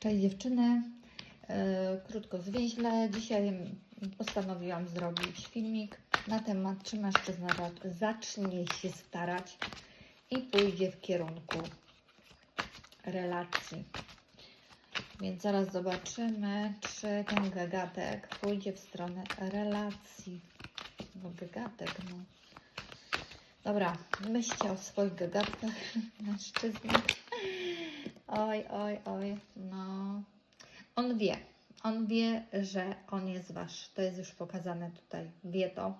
Cześć dziewczyny, E, krótko zwięźle. Dzisiaj postanowiłam zrobić filmik na temat, czy mężczyzna zacznie się starać i pójdzie w kierunku relacji. Więc zaraz zobaczymy, czy ten gagatek pójdzie w stronę relacji. No gagatek, no. Dobra, myślcie o swoich gagatkach, mężczyzny. Oj, oj, oj, no. On wie, on wie, że on jest wasz. To jest już pokazane tutaj. Wie to.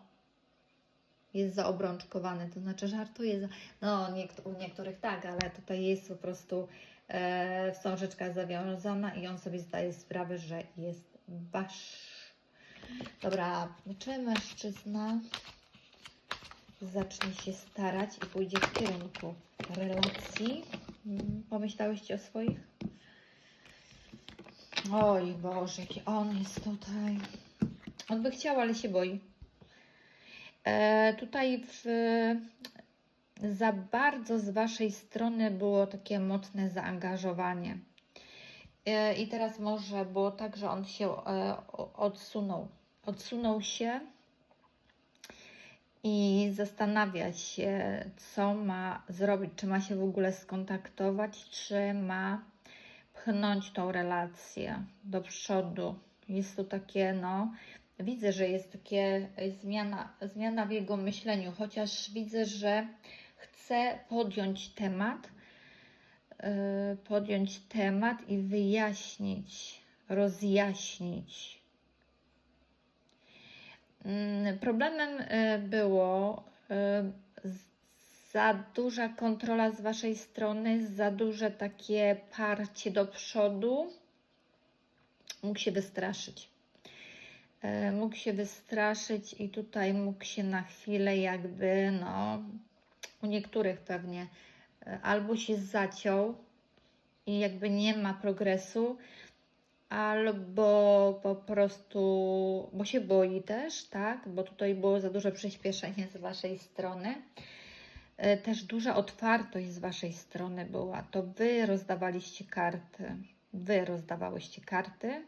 Jest zaobrączkowany, to znaczy żartuje. Za... No, u niektórych tak, ale tutaj jest po prostu e, wstążeczka zawiązana i on sobie zdaje sprawę, że jest wasz. Dobra, czy mężczyzna zacznie się starać i pójdzie w kierunku relacji? Pomyślałyście o swoich? Oj Boże, jaki on jest tutaj. On by chciał, ale się boi. E, tutaj w, za bardzo z Waszej strony było takie mocne zaangażowanie. E, I teraz może było tak, że on się e, odsunął. Odsunął się i zastanawia się, co ma zrobić, czy ma się w ogóle skontaktować, czy ma pchnąć tą relację do przodu. Jest tu takie, no, widzę, że jest takie zmiana, zmiana w jego myśleniu, chociaż widzę, że chce podjąć temat, yy, podjąć temat i wyjaśnić, rozjaśnić. Mm, Problemem y, było z- za duża kontrola z Waszej strony, za duże takie parcie do przodu. Mógł się wystraszyć. Y, Mógł się wystraszyć i tutaj mógł się na chwilę jakby, no, u niektórych pewnie, albo się zaciął i jakby nie ma progresu, albo po prostu, bo się boi też, tak? Bo tutaj było za duże przyspieszenie z Waszej strony. E, Też duża otwartość z Waszej strony była. To Wy rozdawaliście karty. Wy rozdawałyście karty.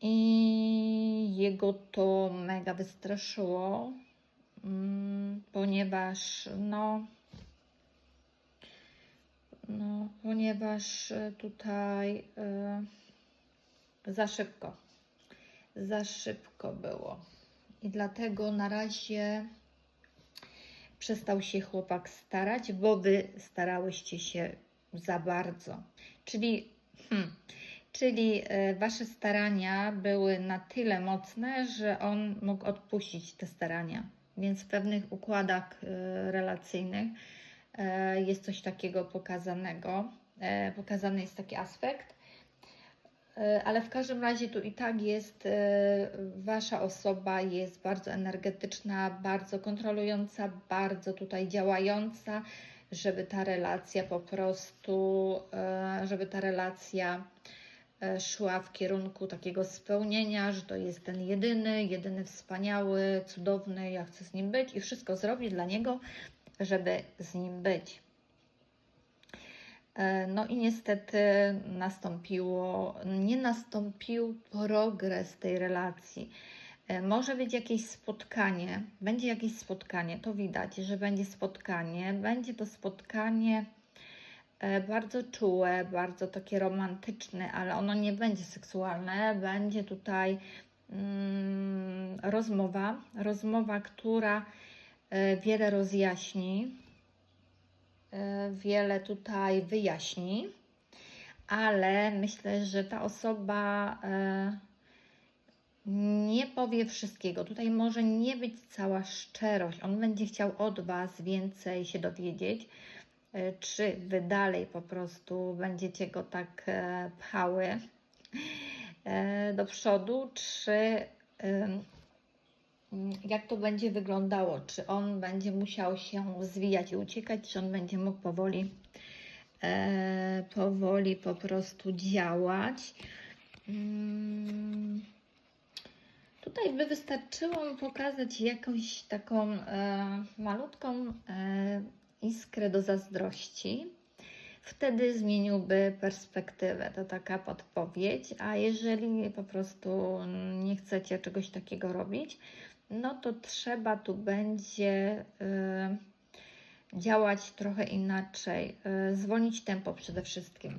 I jego to mega wystraszyło, mm, ponieważ no, no, ponieważ tutaj e, za szybko, za szybko było. I dlatego na razie przestał się chłopak starać, bo wy starałyście się za bardzo. Czyli, hmm, czyli e, wasze starania były na tyle mocne, że on mógł odpuścić te starania. Więc w pewnych układach e, relacyjnych e, jest coś takiego pokazanego. Pokazany jest taki aspekt. E, Ale w każdym razie tu i tak jest, e, wasza osoba jest bardzo energetyczna, bardzo kontrolująca, bardzo tutaj działająca, żeby ta relacja po prostu, e, żeby ta relacja szła w kierunku takiego spełnienia, że to jest ten jedyny, jedyny wspaniały, cudowny, ja chcę z nim być i wszystko zrobić dla niego, żeby z nim być. E, No i niestety nastąpiło, nie nastąpił progres tej relacji. E, Może być jakieś spotkanie, będzie jakieś spotkanie, to widać, że będzie spotkanie. Będzie to spotkanie e, bardzo czułe, bardzo takie romantyczne, ale ono nie będzie seksualne. Będzie tutaj mm, rozmowa, rozmowa, która wiele rozjaśni wiele tutaj wyjaśni, ale myślę, że ta osoba e, nie powie wszystkiego. Tutaj może nie być cała szczerość. On będzie chciał od Was więcej się dowiedzieć. E, Czy Wy dalej po prostu będziecie go tak e, pchały e, do przodu, czy jak to będzie wyglądało? Czy on będzie musiał się zwijać i uciekać, czy on będzie mógł powoli, e, powoli po prostu działać? Mm, Tutaj by wystarczyło pokazać jakąś taką e, malutką e, iskrę do zazdrości. Wtedy zmieniłby perspektywę. To taka podpowiedź. A jeżeli po prostu nie chcecie czegoś takiego robić, no to trzeba tu będzie y, działać trochę inaczej, y, zwolnić tempo przede wszystkim.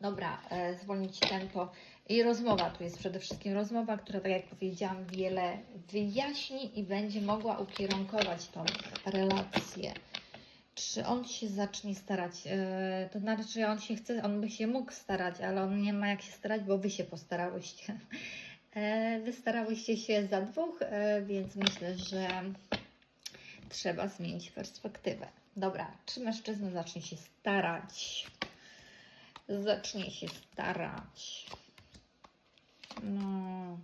Dobra, y, zwolnić tempo i rozmowa. Tu jest przede wszystkim rozmowa, która, tak jak powiedziałam, wiele wyjaśni i będzie mogła ukierunkować tą relację czy on się zacznie starać? Yy, to znaczy, on się chce, on by się mógł starać, ale on nie ma jak się starać, bo wy się postarałyście. Yy, wy starałyście się za dwóch, yy, więc myślę, że trzeba zmienić perspektywę. Dobra, czy mężczyzna zacznie się starać? Zacznie się starać. No.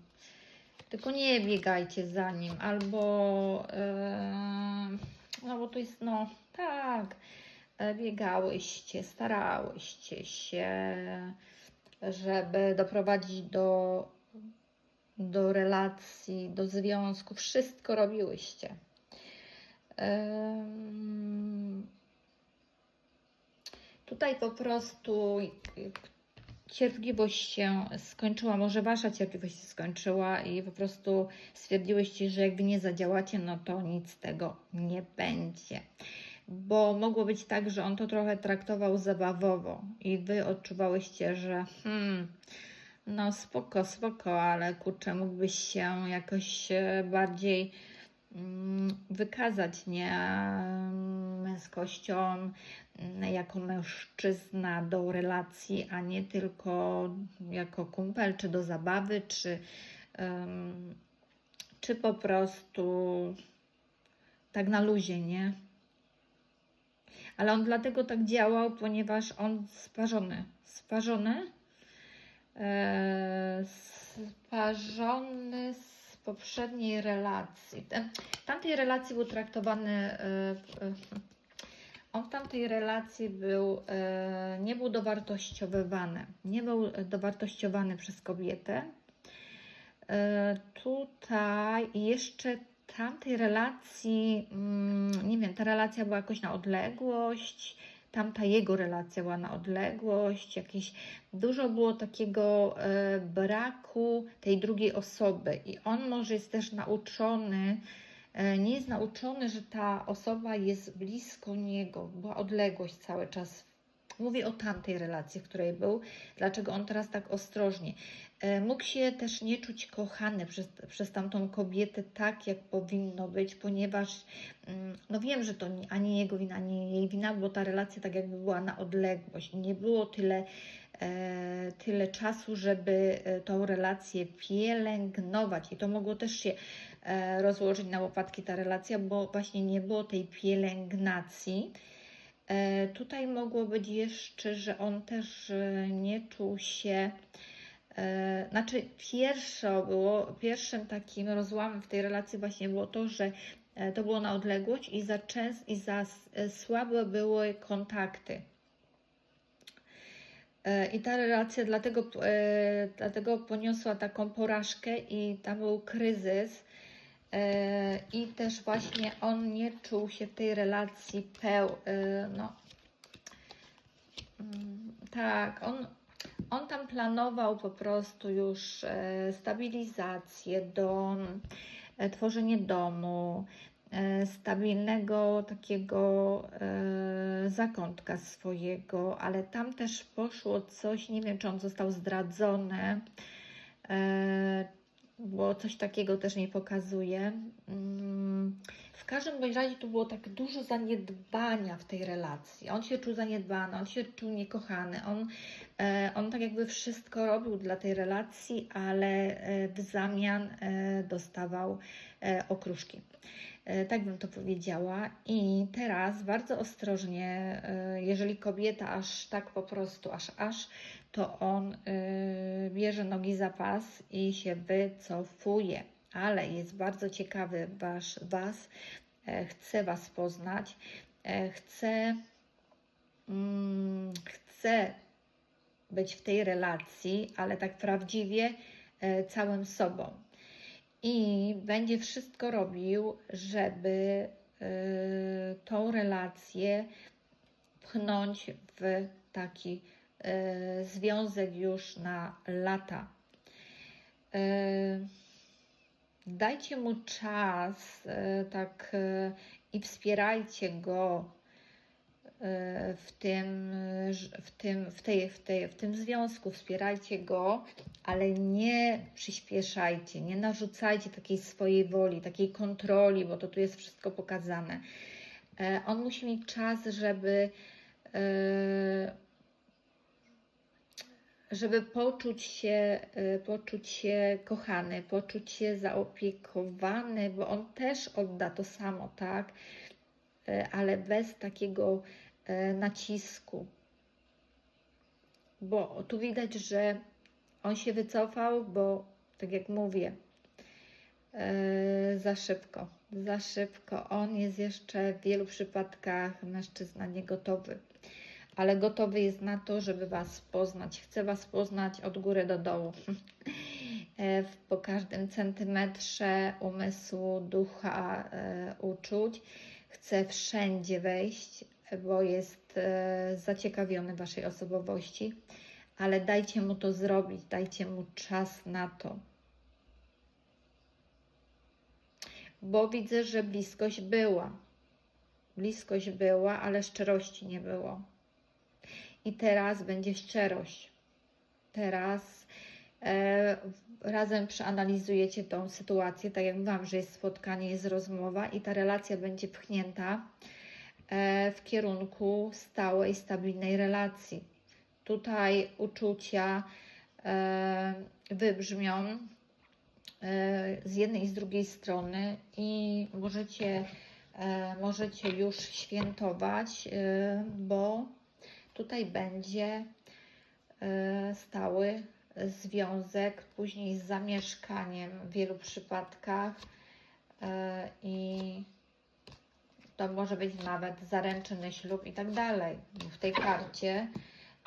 Tylko nie biegajcie za nim, albo. Yy, no bo to jest, no tak, e, biegałyście, starałyście się, żeby doprowadzić do, do relacji, do związku, wszystko robiłyście. Tutaj po prostu cierpliwość się skończyła, może wasza cierpliwość się skończyła i po prostu stwierdziłyście, że jak wy nie zadziałacie, no to nic z tego nie będzie. Bo mogło być tak, że on to trochę traktował zabawowo i wy odczuwałyście, że hmm, no spoko, spoko, ale kurczę, mógłbyś się jakoś e, bardziej mm, wykazać, nie? Męskością, jako mężczyzna do relacji, a nie tylko jako kumpel, czy do zabawy, czy, um, czy po prostu tak na luzie, nie? Ale on dlatego tak działał, ponieważ on sparzony, sparzony, e, sparzony z poprzedniej relacji. Tamtej relacji był traktowany e, e, on w tamtej relacji był, e, nie był dowartościowywany, nie był dowartościowany przez kobietę. E, tutaj jeszcze tamtej relacji, mm, nie wiem, ta relacja była jakoś na odległość, tamta jego relacja była na odległość, jakieś dużo było takiego e, braku tej drugiej osoby. I on może jest też nauczony, nie jest nauczony, że ta osoba jest blisko niego, była odległość cały czas. Mówię o tamtej relacji, w której był, dlaczego on teraz tak ostrożnie. E, mógł się też nie czuć kochany przez, przez tamtą kobietę tak, jak powinno być, ponieważ mm, no wiem, że to ani jego wina, ani jej wina, bo ta relacja tak jakby była na odległość i nie było tyle, e, tyle czasu, żeby tą relację pielęgnować i to mogło też się E, rozłożyć na łopatki ta relacja, bo właśnie nie było tej pielęgnacji. E, tutaj mogło być jeszcze, że on też e, nie czuł się. Znaczy, pierwsze było, pierwszym takim rozłamem w tej relacji właśnie było to, że to było na odległość i za częst i za słabe były kontakty. I ta relacja dlatego, dlatego poniosła taką porażkę i tam był kryzys. E, I też właśnie on nie czuł się w tej relacji peł, e, no, mm, tak, on, on tam planował po prostu już e, stabilizację, dom, tworzenie domu, stabilnego takiego zakątka swojego, ale tam też poszło coś, nie wiem, czy on został zdradzony, bo coś takiego też nie pokazuje. Mm, w każdym bądź razie tu było tak dużo zaniedbania w tej relacji. On się czuł zaniedbany, on się czuł niekochany, on, e, on tak jakby wszystko robił dla tej relacji, ale e, w zamian e, dostawał okruszki. Tak bym to powiedziała. I teraz bardzo ostrożnie, jeżeli kobieta aż tak po prostu, aż aż to on y, bierze nogi za pas i się wycofuje. Ale jest bardzo ciekawy Was, e, chce Was poznać, e, chce, mm, chce być w tej relacji, ale tak prawdziwie e, całym sobą. I będzie wszystko robił, żeby tą relację pchnąć w taki e, związek już na lata. E, dajcie mu czas, e, tak e, i wspierajcie go w tym, e, w tym, w tej, w tej, w tym związku, wspierajcie go, ale nie przyspieszajcie, nie narzucajcie takiej swojej woli, takiej kontroli, bo to tu jest wszystko pokazane. E, On musi mieć czas, żeby e, żeby poczuć się, poczuć się kochany, poczuć się zaopiekowany, bo on też odda to samo, tak? Ale bez takiego nacisku. Bo tu widać, że on się wycofał, bo tak jak mówię, y, za szybko, za szybko. On jest jeszcze w wielu przypadkach mężczyzna niegotowy ale gotowy jest na to, żeby Was poznać. Chce Was poznać od góry do dołu. E, po każdym centymetrze umysłu, ducha, e, uczuć. Chce wszędzie wejść, bo jest e, zaciekawiony Waszej osobowości, ale dajcie mu to zrobić, dajcie mu czas na to. Bo widzę, że bliskość była. Bliskość była, ale szczerości nie było. I teraz będzie szczerość. Teraz e, razem przeanalizujecie tą sytuację, tak jak Wam, że jest spotkanie, jest rozmowa i ta relacja będzie pchnięta w kierunku stałej, stabilnej relacji. Tutaj uczucia e, wybrzmią e, z jednej i z drugiej strony i możecie, e, możecie już świętować, e, bo tutaj będzie e, stały związek, później z zamieszkaniem w wielu przypadkach e, i to może być nawet zaręczyny ślub i tak dalej. W tej karcie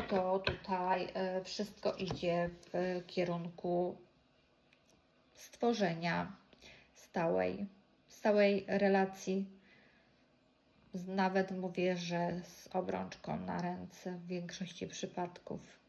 to tutaj e, wszystko idzie w kierunku stworzenia stałej, stałej relacji nawet mówię, że z obrączką na ręce w większości przypadków.